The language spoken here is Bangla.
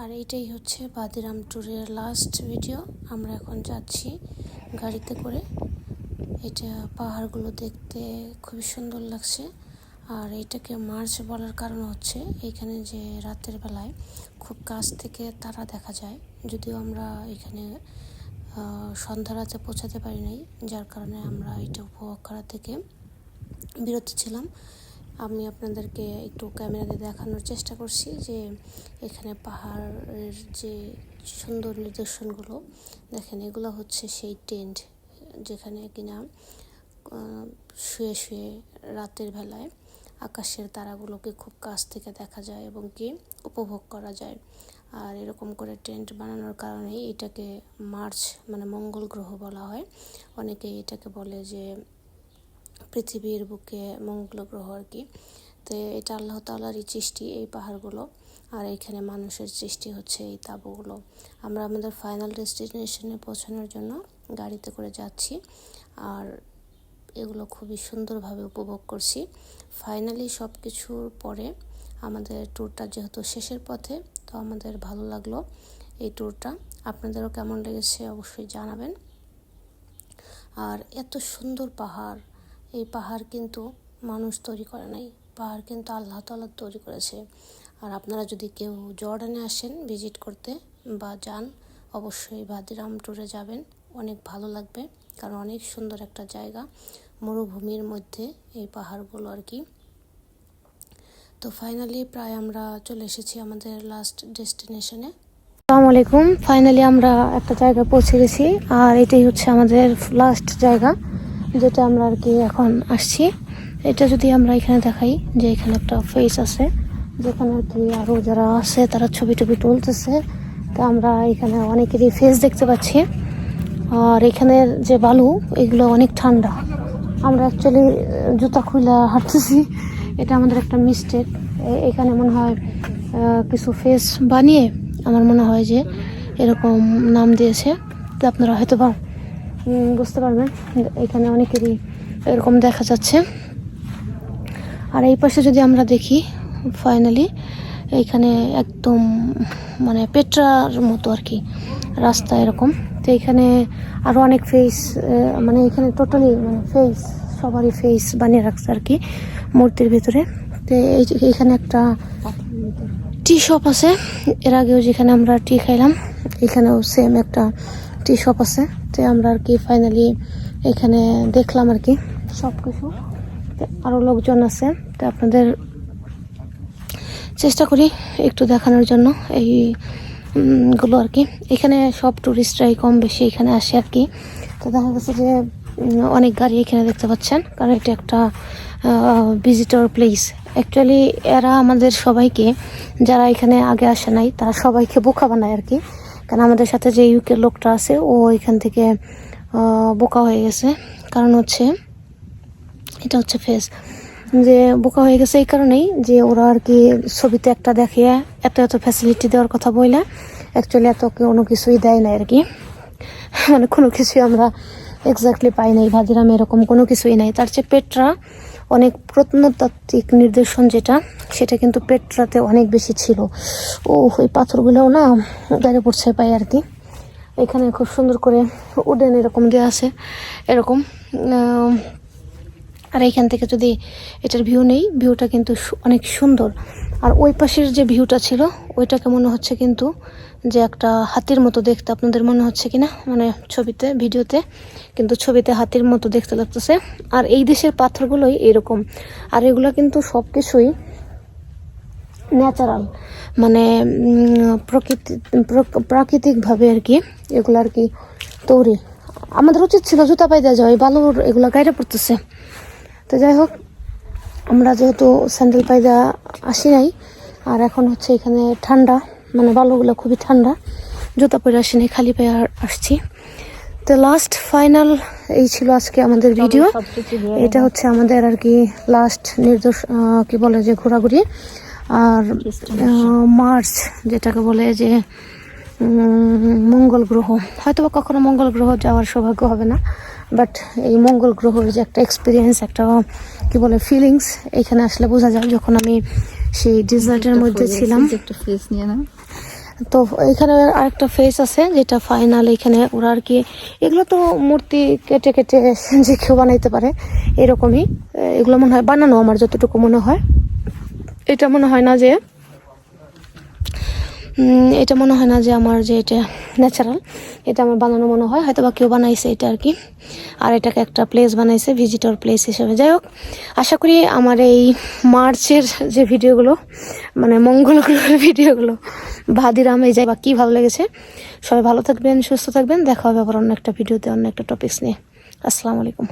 আর এইটাই হচ্ছে বাদিরাম ট্যুরের লাস্ট ভিডিও আমরা এখন যাচ্ছি গাড়িতে করে। এটা পাহাড়গুলো দেখতে খুবই সুন্দর লাগছে। আর এটাকে মার্চ বলার কারণ হচ্ছে এখানে যে রাতের বেলায় খুব কাছ থেকে তারা দেখা যায়। যদিও আমরা এখানে সন্ধ্যা রাতে পৌঁছাতে পারি নাই, যার কারণে আমরা এটা উপভোগ করা থেকে বিরত ছিলাম। আমি আপনাদেরকে একটু ক্যামেরাতে দেখানোর চেষ্টা করছি যে এখানে পাহাড়ের যে সুন্দর নিদর্শনগুলো, দেখেন এগুলো হচ্ছে সেই টেন্ট যেখানে কিনা শুয়ে শুয়ে রাতের বেলায় আকাশের তারাগুলোকে খুব কাছ থেকে দেখা যায় এবং কি উপভোগ করা যায়। আর এরকম করে টেন্ট বানানোর কারণে এটাকে মার্চ মানে মঙ্গল গ্রহ বলা হয়। অনেকে এটাকে বলে যে পৃথিবীর বুকে মঙ্গল গ্রহ আর কি। তো এটা আল্লাহ তালারই সৃষ্টি এই পাহাড়গুলো। আর এখানে মানুষের সৃষ্টি হচ্ছে এই তাঁবুগুলো। আমরা আমাদের ফাইনাল ডেস্টিনেশনে পৌঁছানোর জন্য গাড়িতে করে যাচ্ছি। আর এগুলো খুবই সুন্দরভাবে উপভোগ করছি। ফাইনালি সব কিছুর পরে আমাদের ট্যুরটা যেহেতু শেষের পথে, তো আমাদের ভালো লাগল এই ট্যুরটা আপনাদেরও কেমন লেগেছে অবশ্যই জানাবেন। আর এত সুন্দর পাহাড় এই পাহাড় কিন্তু মানুষ তৈরি করে নাই। পাহাড় কিন্তু আল্লাহ তাআলা তৈরি করেছে। আর আপনারা যদি কেউ জর্ডানে আসেন ভিজিট করতে বা যান, অবশ্যই বাদিরাম ট্যুরে যাবেন। অনেক ভালো লাগবে, কারণ অনেক সুন্দর একটা জায়গা, মরুভূমির মধ্যে এই পাহাড়গুলো আর কি। তো ফাইনালি প্রায় আমরা চলে এসেছি আমাদের লাস্ট ডেস্টিনেশনে আসসালামু আলাইকুম। ফাইনালি আমরা একটা জায়গায় পৌঁছে গেছি, আর এটাই হচ্ছে আমাদের লাস্ট জায়গা। যেটা আমরা আর কি এখন আসছি। এটা যদি আমরা এখানে দেখাই যে এখানে একটা ফেস আছে, যেখানে আর কি আরও যারা আছে তারা ছবি টবি তুলতেছে। তো আমরা এখানে অনেকেরই ফেস দেখতে পাচ্ছি। আর এখানের যে বালু, এগুলো অনেক ঠান্ডা। আমরা অ্যাকচুয়ালি জুতা খুলে হাঁটতেছি। এটা আমাদের একটা মিস্টেক এখানে মনে হয় কিছু ফেস বানিয়ে আমার মনে হয় যে এরকম নাম দিয়েছে। তো আপনারা হয়তো বা বুঝতে পারবেন। এখানে অনেকেরই এরকম দেখা যাচ্ছে। আর এই পাশে যদি আমরা দেখি ফাইনালি এইখানে একদম মানে পেট্রার মতো আর কি রাস্তা এরকম। তো এইখানে আরও অনেক ফেস মানে এখানে টোটালি মানে ফেস সবারই ফেস বানিয়ে রাখছে আর কি মূর্তির ভিতরে। তো এই যে এখানে একটা টি শপ আছে। এর আগেও যেখানে আমরা টি খাইলাম, এখানেও সেম একটা টি শপ আছে, তো আমরা আর কি ফাইনালি এখানে দেখলাম আর কি সব কিছু আরও লোকজন আছে, তো আপনাদের চেষ্টা করি একটু দেখানোর জন্য এই গুলো আর কি। এখানে সব টুরিস্টরাই কম বেশি এখানে আসে আর কি। তো দেখা গেছে যে অনেক গাড়ি এখানে দেখতে পাচ্ছেন, কারণ এটা একটা ভিজিটর প্লেস অ্যাকচুয়ালি এরা আমাদের সবাইকে, যারা এখানে আগে আসে নাই, তারা সবাইকে বোকা বানায় আর কি। কারণ আমাদের সাথে যে ইউকের লোকটা আছে, ও এখান থেকে বোকা হয়ে গেছে। কারণ হচ্ছে, এটা হচ্ছে ফেস যে বোকা হয়ে গেছে এই কারণেই যে ওরা আর কি ছবিতে একটা দেখিয়ে এত এত ফ্যাসিলিটি দেওয়ার কথা বইলা অ্যাকচুয়ালি এত কোনো কিছুই দেয় না আর কি। মানে কোনো কিছুই আমরা এক্স্যাক্টলি পাই নাই ভাদিরামে এরকম কোনো কিছুই নাই। তার চেয়ে পেট্রা অনেক প্রত্নতাত্ত্বিক নির্দেশন যেটা, সেটা কিন্তু পেট্রাতে অনেক বেশি ছিল। ও ওই পাথরগুলোও না গাড়ি পড়ছে পাই আর কি। এখানে খুব সুন্দর করে উডেন এরকম দেওয়া আছে। এরকম আর এইখান থেকে যদি এটার ভিউ নেই ভিউটা কিন্তু অনেক সুন্দর। আর ওই পাশের যে ভিউটা ছিল, ওইটাকে মনে হচ্ছে কিন্তু যে একটা হাতির মতো দেখতে আপনাদের মনে হচ্ছে কিনা মানে ছবিতে, ভিডিওতে, কিন্তু ছবিতে হাতির মতো দেখতে লাগতেছে। আর এই দেশের পাথরগুলোই এরকম। আর এগুলো কিন্তু সব কিছুই ন্যাচারাল মানে প্রকৃতি প্র- প্রাকৃতিকভাবে আর কি এগুলো আর কি তৈরি। আমাদের উচিত ছিল জুতা পাই দেওয়া যায় বালুর এগুলো গাইডে পড়তেছে। তো যাই হোক আমরা যেহেতু স্যান্ডেল পায়দা আসি নাই আর এখন হচ্ছে এখানে ঠান্ডা মানে বালুগুলো খুবই ঠান্ডা জুতা পরে আসি নাই খালি পায়ে আর- আসছি। তো লাস্ট ফাইনাল এই ছিল আজকে আমাদের ভিডিও এটা হচ্ছে আমাদের আর কি লাস্ট নির্দেশ আহ, কি বলে যে ঘোরাঘুরি। আর মার্চ যেটাকে বলে যে মঙ্গল গ্রহ। হয়তো কখনো মঙ্গল গ্রহ যাওয়ার সৌভাগ্য হবে না। বাট এই মঙ্গল গ্রহের যে একটা এক্সপিরিয়েন্স একটা কি বলে ফিলিংস এখানে আসলে বোঝা যায় যখন আমি সেই ডিজার্টের মধ্যে ছিলাম। একটা ফেস নিয়ে না তো এখানে আরেকটা ফেস আছে যেটা ফাইনাল এখানে ওরা আর কি এগুলো তো মূর্তি কেটে কেটে যে কেউ বানাইতে পারে এরকমই। এগুলো মনে হয় বানানো আমার যতটুকু মনে হয়। এটা মনে হয় না যে এটা মনে হয় না যে আমার যে এটা ন্যাচারাল এটা আমার বানানো মনে হয় হয়তো বা কেউ বানাইছে এটা আর কি। আর এটাকে একটা প্লেস বানাইছে ভিজিটর প্লেস হিসেবে। যাই হোক, আশা করি আমার এই মার্চের যে ভিডিওগুলো মানে মঙ্গলগুলোর ভিডিওগুলো, ভাদিরাম যাই বা কী ভালো লেগেছে, সবাই ভালো থাকবেন, সুস্থ থাকবেন, দেখা হবে আবার অন্য একটা ভিডিওতে অন্য একটা টপিক্স নিয়ে। আসসালামু আলাইকুম।